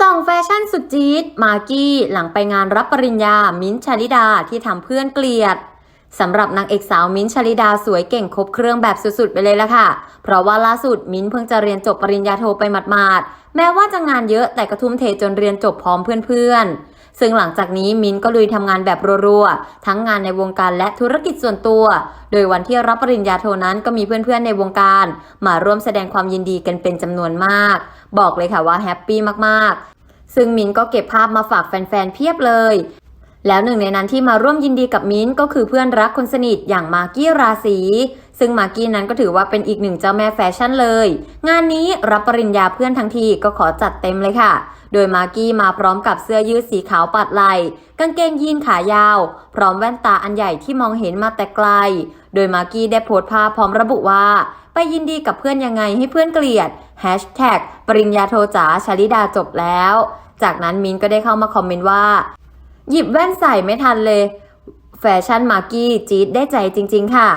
ส่องแฟชั่นสุดจี๊ด มากกี้หลังไปงานรับปริญญา มิ้นท์ชาลิดาที่ทำเพื่อนเกลียด สำหรับนางเอกสาวมิ้นท์ชลิดาสวยเก่งครบเครื่องแบบสุดๆไปเลยละค่ะ เพราะว่าล่าสุดมิ้นท์เพิ่งจะเรียนจบปริญญาโทไปหมาดๆ แม้ว่าจะงานเยอะแต่ก็ทุ่มเทจนเรียนจบพร้อมเพื่อนๆ ซึ่งหลังจากนี้มิ้นท์ก็ลุยทำงานแบบรัวๆ ทั้งงานในวงการและธุรกิจส่วนตัว โดยวันที่รับปริญญาโทนั้นก็มีเพื่อนๆในวงการ มาร่วมแสดงความยินดีกันเป็นจำนวนมาก บอกเลยค่ะว่าแฮปปี้มากๆ ซึ่งมิ้นท์ก็เก็บภาพมาฝากแฟนๆเพียบเลย แล้วหนึ่งในนั้นที่มาร่วมยินดีกับมิ้นก็คือเพื่อนรักคนสนิทอย่างมากกี้ราศีซึ่งมากกี้นั้นก็ถือว่าเป็นอีกหนึ่งเจ้าแม่แฟชั่นเลย งานนี้รับปริญญาเพื่อนทั้งทีก็ขอจัดเต็มเลยค่ะ โดยมากกี้มาพร้อมกับเสื้อยืดสีขาวปัดไหล่กางเกงยีนขายาว พร้อมแว่นตาอันใหญ่ที่มองเห็นมาแต่ไกล โดยมากกี้ได้โพสต์ภาพพร้อมระบุว่า ไปยินดีกับเพื่อนยังไงให้เพื่อนเกลียดปริญญาโทจ๋าชลิดาจบแล้ว จากนั้นมินก็ได้เข้ามาคอมเมนต์ว่า หยิบแว่นใส่ไม่ทันเลย แฟชั่นมากกี้จี๊ดได้ใจจริง ๆ ค่ะ